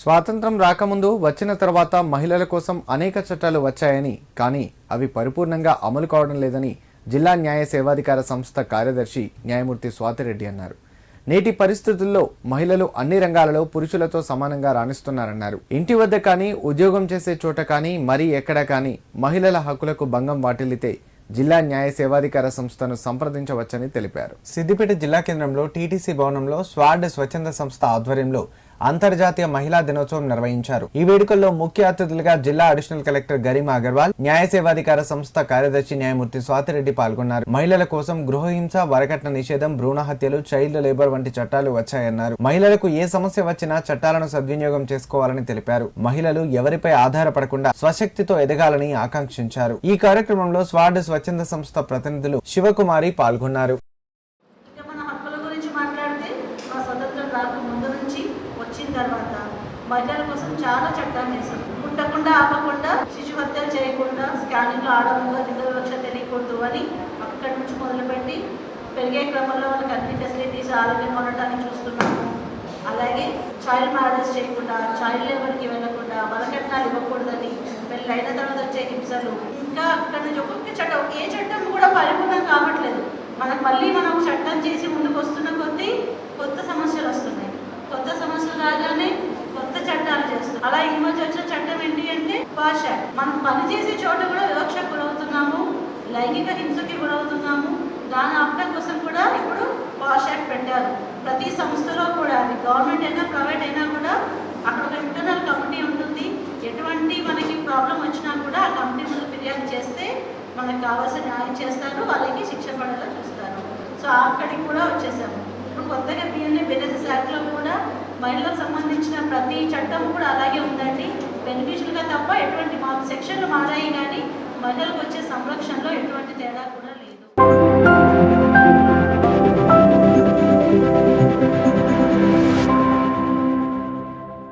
స్వాతంత్రం రాకముందు వచ్చిన తర్వాత మహిళల కోసం అనేక చట్టాలు వచ్చాయని కానీ అవి పరిపూర్ణంగా అమలు కావడం లేదని జిల్లా న్యాయ సేవాధికార సంస్థ కార్యదర్శి న్యాయమూర్తి స్వాతిరెడ్డి అన్నారు. నేటి పరిస్థితుల్లో మహిళలు అన్ని రంగాలలో పురుషులతో సమానంగా రాణిస్తున్నారన్నారు. ఇంటి వద్ద కానీ ఉద్యోగం చేసే చోట కానీ మరీ ఎక్కడ కానీ మహిళల హక్కులకు భంగం వాటిల్లితే జిల్లా న్యాయ సేవాధికార సంస్థను సంప్రదించవచ్చని తెలిపారు. సిద్దిపేట జిల్లా కేంద్రంలో టీటీసీ భవనంలో స్వార్డ్ స్వచ్ఛంద సంస్థ ఆధ్వర్యంలో అంతర్జాతీయ మహిళా దినోత్సవం నిర్వహించారు. ఈ వేడుకల్లో ముఖ్య అతిథులుగా జిల్లా అడిషనల్ కలెక్టర్ గరిమ అగర్వాల్ న్యాయ సేవాధికార సంస్థ కార్యదర్శి న్యాయమూర్తి స్వాతిరెడ్డి పాల్గొన్నారు. మహిళల కోసం గృహహింస వరకట్న నిషేధం భ్రూణ హత్యలు చైల్డ్ లేబర్ వంటి చట్టాలు వచ్చాయన్నారు. మహిళలకు ఏ సమస్య వచ్చినా చట్టాలను సద్వినియోగం చేసుకోవాలని తెలిపారు. మహిళలు ఎవరిపై ఆధారపడకుండా స్వశక్తితో ఎదగాలని ఆకాంక్షించారు. ఈ కార్యక్రమంలో స్వార్డ్ స్వచ్ఛంద సంస్థ ప్రతినిధులు శివకుమారి పాల్గొన్నారు ఇంకా మన హక్కుల గురించి మాట్లాడితే మన స్వతంత్రం రాక ముందు నుంచి వచ్చిన తర్వాత మహిళల కోసం చాలా చట్టాలు చేశారు. పుట్టకుండా ఆపకుండా శిశు హత్యలు చేయకుండా స్కానింగ్లో ఆడకుండా విధవక్ష తెలియకూడదు అని అక్కడి నుంచి మొదలుపెట్టి పెరిగే క్రమంలో వాళ్ళకి అన్ని ఫెసిలిటీస్ ఆరోగ్యం ఉండటానికి చూస్తున్నాము. అలాగే చైల్డ్ మ్యారేజ్ చేయకుండా చైల్డ్ లేబర్కి వెళ్ళకుండా వరకట్నాలు ఇవ్వకూడదని పెళ్ళి అయిన తర్వాత వచ్చే హింసలు ఇంకా అక్కడి నుంచి ఒక్కొక్క చట్టం ఏ చట్టం కూడా పరిపూర్ణం కావట్లేదు. మనకు మళ్ళీ మనం చట్టం చేసి ముందుకు భాష. మనం పని చేసే చోట కూడా వివక్షకు గురవుతున్నాము లైంగిక హింసకి గురవుతున్నాము. దాని ఆపడం కోసం కూడా ఇప్పుడు పాష్ యాక్ట్ పెట్టారు. ప్రతి సంస్థలో కూడా అది గవర్నమెంట్ అయినా ప్రైవేట్ అయినా కూడా అక్కడ ఒక ఇంటర్నల్ కమిటీ ఉంటుంది. ఎటువంటి మనకి ప్రాబ్లం వచ్చినా కూడా ఆ కమిటీ ముందు ఫిర్యాదు చేస్తే మనకు కావాల్సిన న్యాయం చేస్తారు వాళ్ళకి శిక్ష పడేలా చూస్తారు. సో అక్కడికి కూడా వచ్చేసాము. ఇప్పుడు కొత్తగా బిఎన్ఏ బెనిఫిట్స్ యాక్ట్లో కూడా మహిళలకు సంబంధించిన ప్రతి చట్టం కూడా అలాగే ఉందండి. బెనిఫిషియల్గా వచ్చే సంరక్షణ